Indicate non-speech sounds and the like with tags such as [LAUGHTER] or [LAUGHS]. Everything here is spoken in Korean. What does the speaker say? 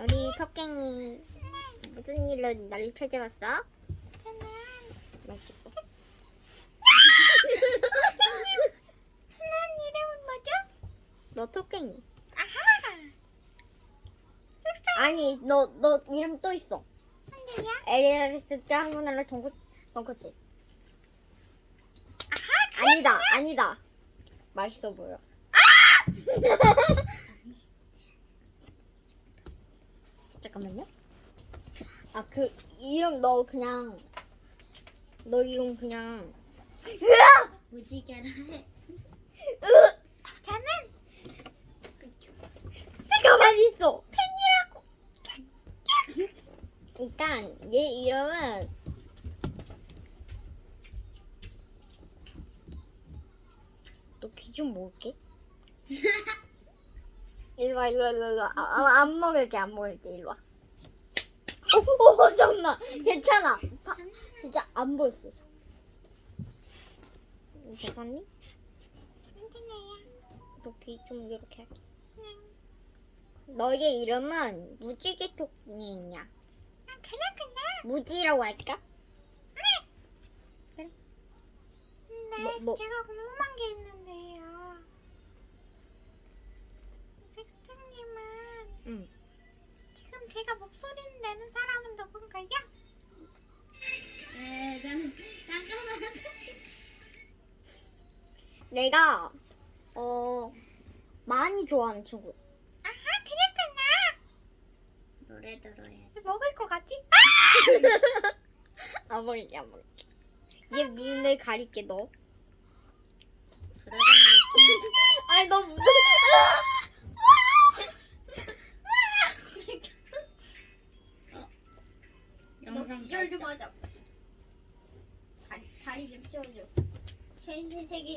우리 토깽이 무슨 일로 나를 찾아왔어? 저는. 저는 이름은 뭐죠? 너 토깽이. 아하. 아니 너 너 이름 또 있어. 한데요? 에리아리스 짱구날라 동코 동코치. 아하. 아니다 아니다. 맛있어 보여. 잠깐만요. 아 그 이름 너 그냥 너 이름 그냥 무지개라 해. 으 저는 가만히 있어. 팬이라고. 일단 얘 이름은 너 귀좀 먹을게. [LAUGHS] 일로 와, 일로 와, 일로 와. 아, 아, 안 먹을게, 안 먹을게, 일로 와. 오, 오, 잠깐만. 괜찮아. 파- 진짜 안 보였어. 괜찮니? 괜찮아요. 너귀좀 이렇게 할게. 응. 너의 이름은 무지개 토끼냐? 아, 그렇구나. 무지라고 할까? 근데 뭐, 뭐. 제가 궁금한 게 있는데 색장님은 응. 지금 제가 목소리를 내는 사람은 누군가요? 네, 저는 잠깐만. 내가 어 많이 좋아하는 친구. 아하, 그랬구나. 노래 들어야 먹을 것 같지? [LAUGHS] 안 먹을게, 안 먹을게. 얘 눈을 가릴게 너. 그러다 [LAUGHS] 아니 너 무. 영상 좀좀 하자. 다리 다리 좀 치워줘. 현실 세계.